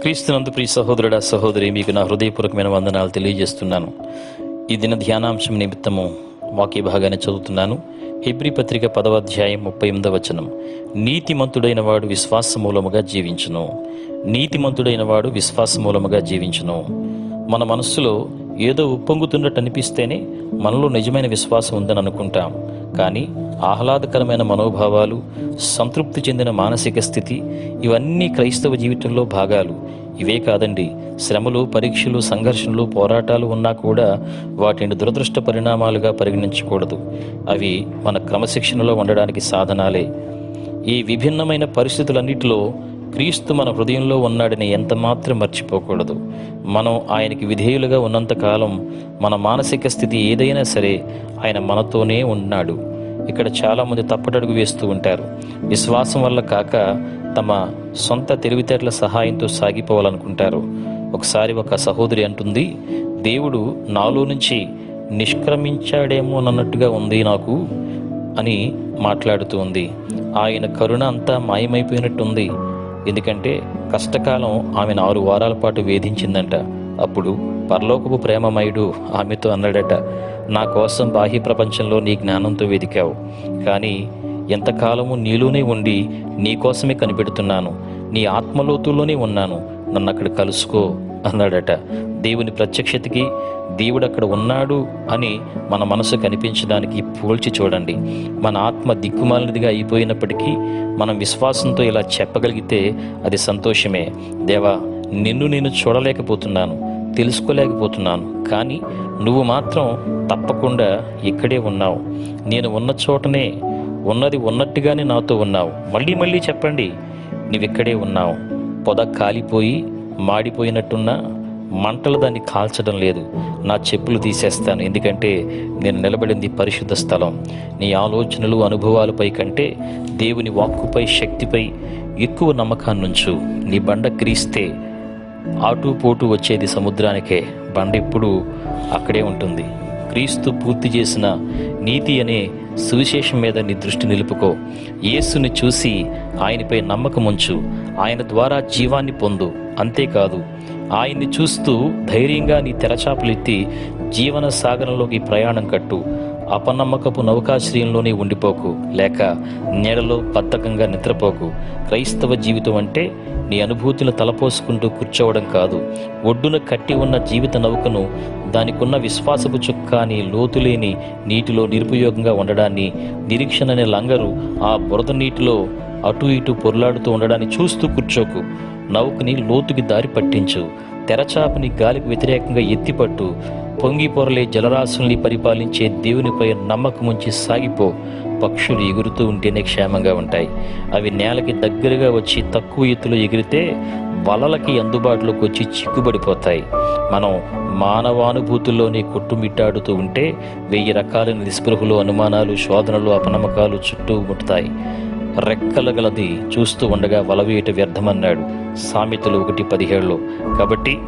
క్రీస్తునందు ప్రియ సహోదరుడ సహోదరి మీకు నా హృదయపూర్వకమైన వందనాలు తెలియజేస్తున్నాను. ఈ దిన ధ్యానాంశం నిమిత్తము వాక్య భాగాన్ని చదువుతున్నాను. హెబ్రి పత్రిక పదవ అధ్యాయం ముప్పై ఎనిమిదవ వచనం. నీతిమంతుడైన వాడు విశ్వాస మూలముగా జీవించును. నీతిమంతుడైన వాడు విశ్వాస మూలముగా జీవించును. మన మనస్సులో ఏదో ఉప్పొంగుతున్నట్టు అనిపిస్తేనే మనలో నిజమైన విశ్వాసం ఉందని అనుకుంటాం కానీ ఆహ్లాదకరమైన మనోభావాలు సంతృప్తి చెందిన మానసిక స్థితి ఇవన్నీ క్రైస్తవ జీవితంలో భాగాలు. ఇవే కాదండి శ్రమలు పరీక్షలు సంఘర్షణలు పోరాటాలు ఉన్నా కూడా వాటిని దురదృష్ట పరిణామాలుగా పరిగణించకూడదు. అవి మన క్రమశిక్షణలో ఉండడానికి సాధనాలే. ఈ విభిన్నమైన పరిస్థితులన్నిటిలో క్రీస్తు మన హృదయంలో ఉన్నాడని ఎంత మాత్రం మర్చిపోకూడదు. మనం ఆయనకి విధేయులుగా ఉన్నంతకాలం మన మానసిక స్థితి ఏదైనా సరే ఆయన మనతోనే ఉన్నాడు. ఇక్కడ చాలామంది తప్పటడుగు వేస్తూ ఉంటారు. విశ్వాసం వల్ల కాక తమ సొంత తెలివితేటల సహాయంతో సాగిపోవాలనుకుంటారు. ఒకసారి ఒక సహోదరి అంటుంది దేవుడు నాలో నుంచి నిష్క్రమించాడేమో అన్నట్టుగా ఉంది నాకు అని మాట్లాడుతూ ఉంది. ఆయన కరుణ అంతా మాయమైపోయినట్టుంది. ఎందుకంటే కష్టకాలం ఆమెను ఆరు వారాల పాటు వేధించిందంట. అప్పుడు పరలోకపు ప్రేమమయుడు ఆమెతో అన్నాడట నా కోసం బాహ్య ప్రపంచంలో నీ జ్ఞానంతో వెతికావు. కానీ ఎంతకాలము నీలోనే ఉండి నీ కోసమే కనిపెడుతున్నాను. నీ ఆత్మలోతుల్లోనే ఉన్నాను. నన్ను అక్కడ కలుసుకో అన్నాడట. దేవుని ప్రత్యక్షతకి దేవుడు అక్కడ ఉన్నాడు అని మన మనసు కనిపించడానికి పోల్చి చూడండి. మన ఆత్మ దిక్కుమాలినదిగా అయిపోయినప్పటికీ మనం విశ్వాసంతో ఇలా చెప్పగలిగితే అది సంతోషమే. దేవా నిన్ను నేను చూడలేకపోతున్నాను తెలుసుకోలేకపోతున్నాను కానీ నువ్వు మాత్రం తప్పకుండా ఇక్కడే ఉన్నావు. నేను ఉన్న చోటనే ఉన్నది ఉన్నట్టుగానే నాతో ఉన్నావు. మళ్ళీ మళ్ళీ చెప్పండి నువ్విక్కడే ఉన్నావు. పొద కాలిపోయి మాడిపోయినట్టున్నా మంటలు దాన్ని కాల్చడం లేదు. నా చెప్పులు తీసేస్తాను. ఎందుకంటే నేను నిలబడింది పరిశుద్ధ స్థలం. నీ ఆలోచనలు అనుభవాలపై కంటే దేవుని వాక్కుపై శక్తిపై ఎక్కువ నమ్మకాన్నుంచు నీ బండ క్రీస్తే ఆటు పోటు వచ్చేది సముద్రానికే. బండ ఎప్పుడు అక్కడే ఉంటుంది. క్రీస్తు పూర్తి చేసిన నీతి అనే సువిశేషం మీద నీ దృష్టి నిలుపుకో. యేసుని చూసి ఆయనపై నమ్మకం ఉంచు. ఆయన ద్వారా జీవాన్ని పొందు. అంతేకాదు ఆయన్ని చూస్తూ ధైర్యంగా నీ తెరచాపలెత్తి జీవన సాగరంలోకి ప్రయాణం కట్టు. అపనమ్మకపు నౌకాశ్రయంలోనే ఉండిపోకు. లేక నీడలో బద్ధకంగా నిద్రపోకు. క్రైస్తవ జీవితం అంటే నీ అనుభూతిని తలపోసుకుంటూ కూర్చోవడం కాదు. ఒడ్డున కట్టి ఉన్న జీవిత నౌకను దానికున్న విశ్వాసపు చుక్కాని లోతులేని నీటిలో నిరుపయోగంగా ఉండడాన్ని నిరీక్షణ అనే లంగరు ఆ బురద నీటిలో అటు ఇటు పొర్లాడుతూ ఉండడాన్ని చూస్తూ కూర్చోకు. నౌకని లోతుకి దారి పట్టించు. తెరచాపని గాలికి వ్యతిరేకంగా ఎత్తిపట్టు. పొంగి పొరలే జలరాశుల్ని పరిపాలించే దేవునిపై నమ్మకముంచి సాగిపో. పక్షులు ఎగురుతూ ఉంటేనే క్షేమంగా ఉంటాయి. అవి నేలకి దగ్గరగా వచ్చి తక్కువ ఎత్తులో ఎగిరితే వలలకి అందుబాటులోకి వచ్చి చిక్కుబడిపోతాయి. మనం మానవానుభూతుల్లోనే కొట్టుమిట్టాడుతూ ఉంటే వెయ్యి రకాలైన నిస్పృహలు అనుమానాలు శోధనలు అపనమ్మకాలు చుట్టూ ముట్టుతాయి. రెక్కలు గలది చూస్తూ ఉండగా వలవేయట వ్యర్థమన్నాడు. సామెతలు ఒకటి పదిహేడులో కాబట్టి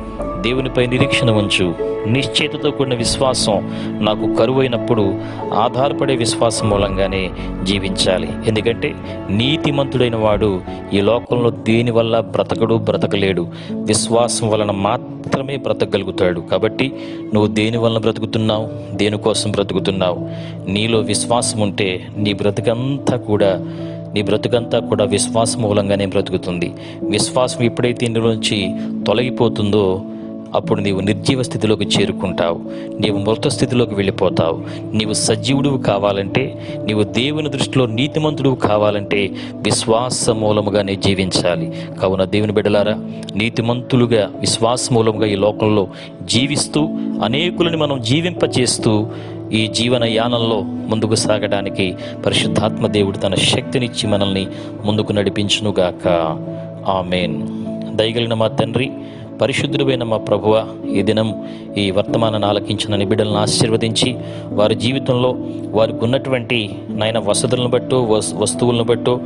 దేవునిపై నిరీక్షణ ఉంచు. నిశ్చేతతో కూడిన విశ్వాసం నాకు కరువైనప్పుడు ఆధారపడే విశ్వాసం మూలంగానే జీవించాలి. ఎందుకంటే నీతిమంతుడైన వాడు ఈ లోకంలో దేనివల్ల బ్రతకడు బ్రతకలేడు. విశ్వాసం వలన మాత్రమే బ్రతకగలుగుతాడు. కాబట్టి నువ్వు దేని వలన బ్రతుకుతున్నావు? దేనికోసం బ్రతుకుతున్నావు? నీలో విశ్వాసం ఉంటే నీ బ్రతుకంతా కూడా నీ బ్రతుకంతా కూడా విశ్వాసం మూలంగానే బ్రతుకుతుంది. విశ్వాసం ఎప్పుడైతే నీలోంచి తొలగిపోతుందో అప్పుడు నీవు నిర్జీవ స్థితిలోకి చేరుకుంటావు. నీవు మృత స్థితిలోకి వెళ్ళిపోతావు. నీవు సజీవుడు కావాలంటే నీవు దేవుని దృష్టిలో నీతిమంతుడు కావాలంటే విశ్వాస మూలముగానే జీవించాలి. కావున దేవుని బిడలారా నీతిమంతులుగా విశ్వాస మూలముగా ఈ లోకంలో జీవిస్తూ అనేకులని మనం జీవింపజేస్తూ ఈ జీవన యానంలో ముందుకు సాగడానికి పరిశుద్ధాత్మ దేవుడు తన శక్తినిచ్చి మనల్ని ముందుకు నడిపించునుగాక. ఆమెన్. దయగలిగిన మా తండ్రి పరిశుద్ధుడైన మా ప్రభువ ఈ దినం ఈ వర్తమానాన్ని ఆలకించిన నిబిడలను ఆశీర్వదించి వారి జీవితంలో వారికి ఉన్నటువంటి నాయన వసతులను బట్టు వస్ వస్తువులను బట్టు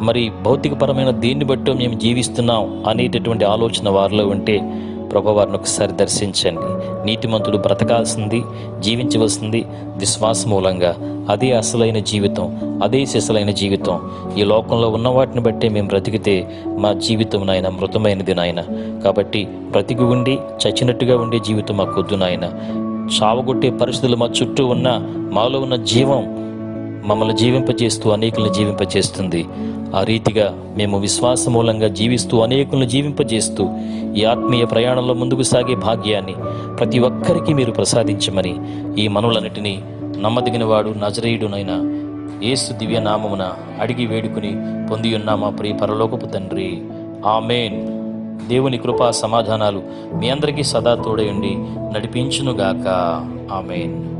మరి భౌతికపరమైన దీన్ని బట్టు మేము జీవిస్తున్నాం అనేటటువంటి ఆలోచన వారిలో ఉంటే ప్రభు ఒకసారి దర్శించండి. నీతిమంతుడు బ్రతకాల్సింది జీవించవలసింది విశ్వాస మూలంగా. అదే అసలైన జీవితం అదే శిశలైన జీవితం. ఈ లోకంలో ఉన్న వాటిని బట్టే మేము బ్రతికితే మా జీవితం నాయన మృతమైనది నాయన. కాబట్టి బ్రతికి ఉండి చచ్చినట్టుగా ఉండే జీవితం మాకు వద్దు నాయన. చావగొట్టే పరిస్థితులు మా చుట్టూ ఉన్న మాలో ఉన్న జీవం మమ్మల్ని జీవింపజేస్తూ అనేకులను జీవింపజేస్తుంది. ఆ రీతిగా మేము విశ్వాస మూలంగా జీవిస్తూ అనేకులను జీవింపజేస్తూ ఈ ఆత్మీయ ప్రయాణంలో ముందుకు సాగే భాగ్యాన్ని ప్రతి ఒక్కరికి మీరు ప్రసాదించమని ఈ మనులన్నిటినీ నమ్మదగిన వాడు నజరేయుడునైన ఏసు దివ్య నామమున అడిగి వేడుకుని పొంది ఉన్న మా ప్రియ పరలోకపు తండ్రి. ఆమెన్. దేవుని కృపా సమాధానాలు మీ అందరికీ సదా తోడయండి నడిపించునుగాక. ఆమెన్.